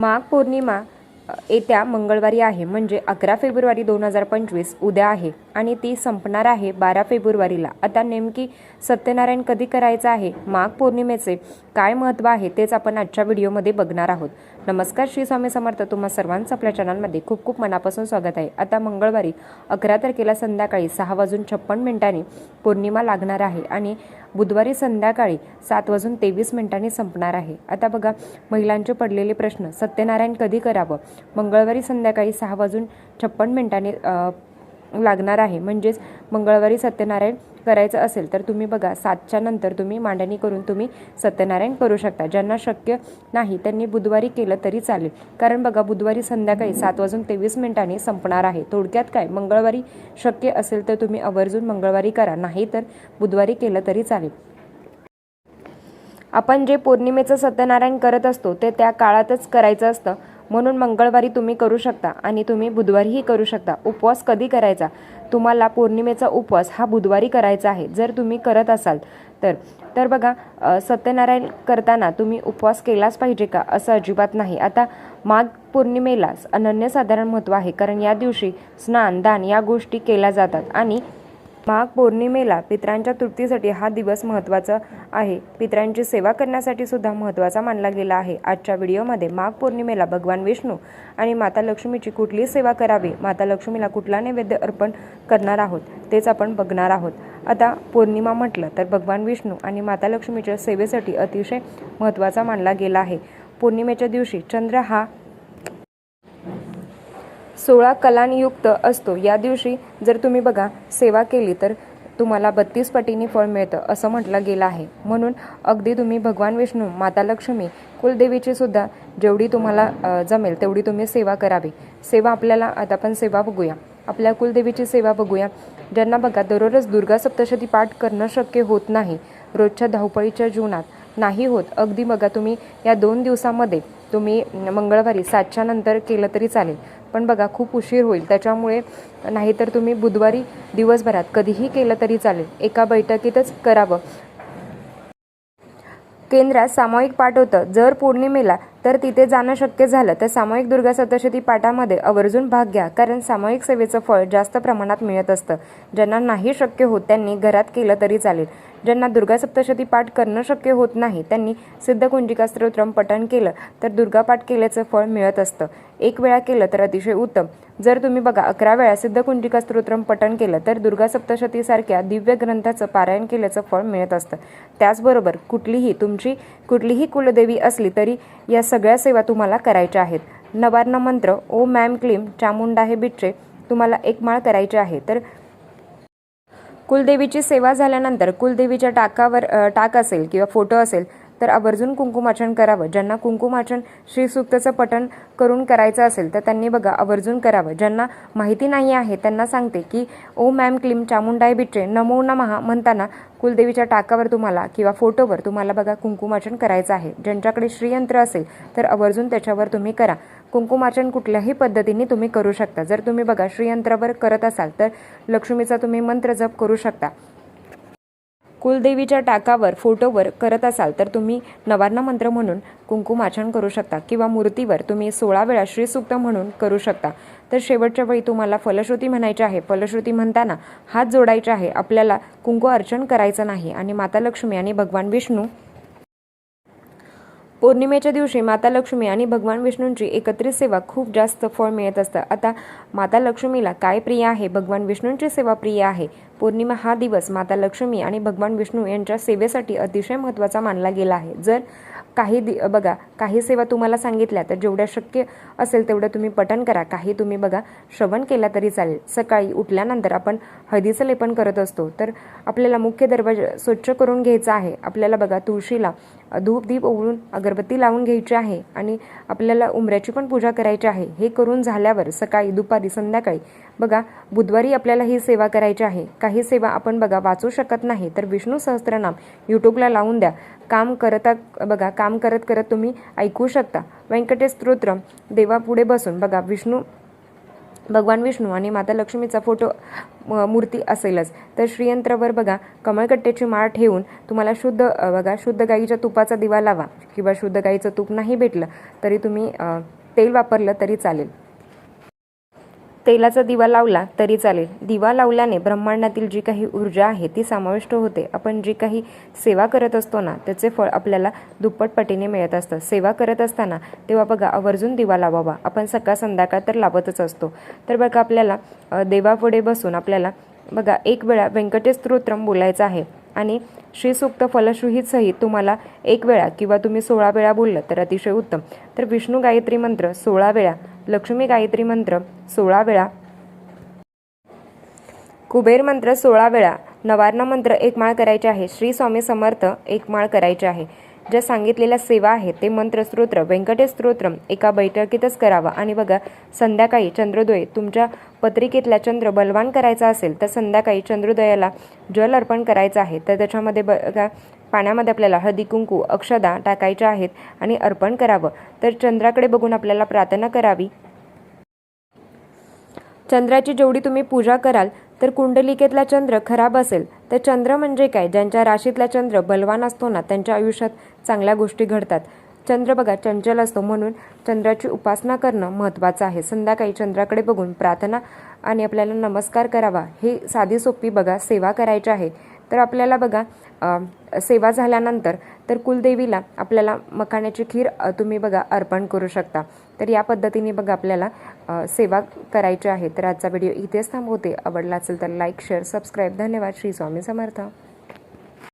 माघ पौर्णिमा येत्या मंगळवारी आहे. म्हणजे अकरा फेब्रुवारी दोन हजार पंचवीस उद्या आहे आणि ती संपणार आहे बारा फेब्रुवारीला. आता नेमकी सत्यनारायण कधी करायचं आहे? माघ पौर्णिमेचे काय महत्त्व आहे तेच आपण आजच्या व्हिडिओमध्ये बघणार आहोत. नमस्कार श्री स्वामी समर्थ. तुम्हा सर्वांचं आपल्या चॅनलमध्ये खूप खूप मनापासून स्वागत आहे. आता मंगळवारी अकरा तारखेला संध्याकाळी सहा वाजून छप्पन मिनिटांनी पौर्णिमा लागणार आहे आणि बुधवारी संध्याकाळी सात वाजून तेवीस मिनिटांनी संपणार आहे. आता बघा महिलांचे पडलेले प्रश्न. सत्यनारायण कधी करावं? मंगळवारी संध्याकाळी सहा वाजून छप्पन मिनिटांनी लागणार आहे. म्हणजेच मंगळवारी सत्यनारायण करायचं असेल तर तुम्ही बघा सातच्या नंतर तुम्ही मांडणी करून तुम्ही सत्यनारायण करू शकता. ज्यांना शक्य नाही त्यांनी बुधवारी केलं तरी चालेल. कारण बघा बुधवारी संध्याकाळी सात वाजून तेवीस मिनिटांनी संपणार आहे. थोडक्यात काय? मंगळवारी शक्य असेल तर तुम्ही आवर्जून मंगळवारी करा. नाही तर बुधवारी केलं तरी चालेल. आपण जे पौर्णिमेचं सत्यनारायण करत असतो ते त्या काळातच करायचं असतं. म्हणून मंगळवारी तुम्ही करू शकता आणि तुम्ही बुधवारीही करू शकता. उपवास कधी करायचा? तुम्हाला पौर्णिमेचा उपवास हा बुधवारी करायचा आहे जर तुम्ही करत असाल तर. तर बघा सत्यनारायण करताना तुम्ही उपवास केलाच पाहिजे का? असं अजिबात नाही. आता माघ पौर्णिमेला अनन्यसाधारण महत्त्व आहे कारण या दिवशी स्नान दान या गोष्टी केल्या जातात आणि माघ पौर्णिमेला पितरांच्या तृप्तीसाठी हा दिवस महत्त्वाचा आहे. पितरांची सेवा करण्यासाठी सुद्धा महत्त्वाचा मानला गेला आहे. आजच्या व्हिडिओमध्ये माघ पौर्णिमेला भगवान विष्णू आणि माता लक्ष्मीची कुठली सेवा करावी माता लक्ष्मीला कुठला नैवेद्य अर्पण करणार आहोत तेच आपण बघणार आहोत. आता पौर्णिमा म्हटलं तर भगवान विष्णू आणि माता लक्ष्मीच्या सेवेसाठी अतिशय महत्त्वाचा मानला गेला आहे. पौर्णिमेच्या दिवशी चंद्र हा सोळा कलांयुक्त असतो. या दिवशी जर तुम्ही बघा सेवा केली तर तुम्हाला बत्तीस पटीने फळ मिळतं असं म्हटलं गेलं आहे. म्हणून अगदी तुम्ही भगवान विष्णू माता लक्ष्मी कुलदेवीची सुद्धा जेवढी तुम्हाला जमेल तेवढी तुम्ही सेवा करावी. सेवा आपल्याला आता आपण सेवा बघूया. आपल्या कुलदेवीची सेवा बघूया. ज्यांना बघा दररोज दुर्गा सप्तशती पाठ करणं शक्य होत नाही रोजच्या धावपळीच्या जीवनात नाही होत. अगदी बघा तुम्ही या दोन दिवसामध्ये तुम्ही मंगळवारी सातच्या नंतर केलं तरी चालेल. पण बघा खूप उशीर होईल. त्याच्यामुळे नाहीतर तुम्ही बुधवारी दिवसभरात कधीही केलं तरी चालेल. एका बैठकीतच करावं. केंद्रात सामायिक पाठ होतं. जर पौर्णिमेला तर तिथे जाणं शक्य झालं तर सामायिक दुर्गा सप्तशती पाठामध्ये आवर्जून भाग घ्या. कारण सामायिक सेवेचं फळ जास्त प्रमाणात मिळत असतं. ज्यांना नाही शक्य होत त्यांनी घरात केलं तरी चालेल. ज्यांना दुर्गा सप्तशती पाठ करणं शक्य होत नाही त्यांनी सिद्धकुंजिका स्तोत्रम पठण केलं तर दुर्गा पाठ केल्याचं फळ मिळत असतं. एक वेळा केलं तर अतिशय उत्तम. जर तुम्ही बघा अकरा वेळा सिद्धकुंजिका स्तोत्रम पठण केलं तर दुर्गा सप्तशतीसारख्या दिव्य ग्रंथाचं पारायण केल्याचं फळ मिळत असतं. त्याचबरोबर कुठलीही तुमची कुठलीही कुलदेवी असली तरी या सगळ्या सेवा तुम्हाला करायच्या आहेत. नवार्ण मंत्र ओ मॅम क्लीम चामुंडा हे बिच्चे तुम्हाला एक माळ करायचे आहे. तर कुलदेवीची सेवा झाल्यानंतर कुलदेवीच्या टाकावर टाक असेल किंवा फोटो असेल तर आवर्जून कुंकुमाचन करावं. ज्यांना कुंकुमाचन श्रीसूक्तचं पठण करून करायचं असेल तर त्यांनी बघा आवर्जून करावं. ज्यांना माहिती नाही आहे त्यांना सांगते की ओ मॅम क्लीम चामुंडाय बिट्रे नमो नमहा म्हणताना कुलदेवीच्या टाकावर तुम्हाला किंवा फोटोवर तुम्हाला बघा कुंकुमाचन करायचं आहे. ज्यांच्याकडे श्रीयंत्र असेल तर आवर्जून त्याच्यावर तुम्ही करा. कुंकुमाचन कुठल्याही पद्धतीने तुम्ही करू शकता. जर तुम्ही बघा श्रीयंत्रावर करत असाल तर लक्ष्मीचा तुम्ही मंत्र जप करू शकता. कुलदेवीच्या टाकावर फोटोवर करत असाल तर तुम्ही नवारणा मंत्र म्हणून कुंकुमार्चन करू शकता किंवा मूर्तीवर तुम्ही सोळा वेळा श्रीसूक्त म्हणून करू शकता. तर शेवटच्या वेळी तुम्हाला फलश्रुती म्हणायची आहे. फलश्रुती म्हणताना हात जोडायचे आहे. आपल्याला कुंकू अर्चन करायचं नाही आणि माता लक्ष्मी आणि भगवान विष्णू पौर्णिमेच्या दिवशी माता लक्ष्मी आणि भगवान विष्णूंची एकत्रित सेवा खूप जास्त फळ मिळत असतं. आता माता लक्ष्मीला काय प्रिय आहे? भगवान विष्णूंची सेवा प्रिय आहे. पौर्णिमा हा दिवस माता लक्ष्मी आणि भगवान विष्णू यांच्या सेवेसाठी अतिशय महत्त्वाचा मानला गेला आहे. जर काही दि बघा काही सेवा तुम्हाला सांगितल्या तर जेवढ्या शक्य असेल तेवढं तुम्ही पठण करा. काही तुम्ही बघा श्रवण केला तरी चालेल. सकाळी उठल्यानंतर आपण हळदीचं लेपन करत असतो. तर आपल्याला मुख्य दरवाजा स्वच्छ करून घ्यायचा आहे. आपल्याला बघा तुळशीला धूप दीप ओवळून अगरबत्ती लावून घ्यायची आहे आणि आपल्याला उमऱ्याची पण पूजा करायची आहे. हे करून झाल्यावर सकाळी दुपारी संध्याकाळी बघा बुधवारी आपल्याला ही सेवा करायची आहे. काही सेवा आपण बघा वाचू शकत नाही तर विष्णू सहस्त्रनाम यूट्यूबला लावून द्या. काम करता बघा काम करत करत तुम्ही ऐकू शकता. व्यंकटेश स्तोत्र देवापुढे बसून. बघा विष्णू भगवान विष्णू आणि माता लक्ष्मीचा फोटो मूर्ती असेलच. तर श्रीयंत्रावर बघा कमळकट्ट्याची माळ ठेवून तुम्हाला शुद्ध बघा शुद्ध गाईच्या तुपाचा दिवा लावा. किंवा शुद्ध गाईचं तूप नाही भेटलं तरी तुम्ही तेल वापरलं तरी चालेल. तेलाचा दिवा लावला तरी चालेल. दिवा लावल्याने ब्रह्मांडातील जी काही ऊर्जा आहे ती समाविष्ट होते. आपण जी काही सेवा करत असतो ना त्याचे फळ आपल्याला दुप्पट पटीने मिळत असतं. सेवा करत असताना तेव्हा बघा आवर्जून दिवा लावावा. आपण सकाळ संध्याकाळ तर लावतच असतो. तर बघा आपल्याला देवापुढे बसून आपल्याला बघा एक वेळा व्यंकटेश स्तोत्रम बोलायचं आहे आणि श्रीसूक्त फलश्रुहीत सहित तुम्हाला एक वेळा किंवा तुम्ही सोळा वेळा बोललं तर अतिशय उत्तम. तर विष्णू गायत्री मंत्र सोळा वेळा लक्ष्मी गायत्री मंत्र सोळा वेळा. कुबेर मंत्र सोळा वेळा. नवार्ण मंत्र एक माळ करायचे आहे. श्री स्वामी समर्थ एक माळ करायचे आहे. ज्या सांगितलेल्या सेवा आहेत ते मंत्र स्तोत्र व्यंकटेश स्तोत्रम एका बैठकीतच करावा. आणि बघा संध्याकाळी चंद्रोदय तुमच्या पत्रिकेतला चंद्र बलवान करायचा असेल तर संध्याकाळी चंद्रोदयाला जल अर्पण करायचं आहे. तर त्याच्यामध्ये बघा पाण्यामध्ये आपल्याला हळदी कुंकू अक्षदा टाकायच्या आहेत आणि अर्पण करावं. तर चंद्राकडे बघून आपल्याला प्रार्थना करावी. चंद्राची जेवढी तुम्ही पूजा कराल तर कुंडलिकेतला चंद्र खराब असेल तर चंद्र म्हणजे काय? ज्यांच्या राशीतला चंद्र बलवान असतो ना त्यांच्या आयुष्यात चांगल्या गोष्टी घडतात. चंद्र बघा चंचल असतो म्हणून चंद्राची उपासना करणं महत्त्वाचं आहे. संध्याकाळी चंद्राकडे बघून प्रार्थना आणि आपल्याला नमस्कार करावा हे साधी सोपी बघा सेवा करायची आहे. तर आपल्याला बघा सेवा झाल्यानंतर तर कुलदेवीला आपल्याला मखाण्याची खीर तुम्ही बघा अर्पण करू शकता. तर या पद्धतीने बघा आपल्याला सेवा करायची आहे. तर आजचा व्हिडिओ इथेच थांबवते. आवडला असेल तर लाईक शेअर सबस्क्राईब. धन्यवाद. श्री स्वामी समर्थ.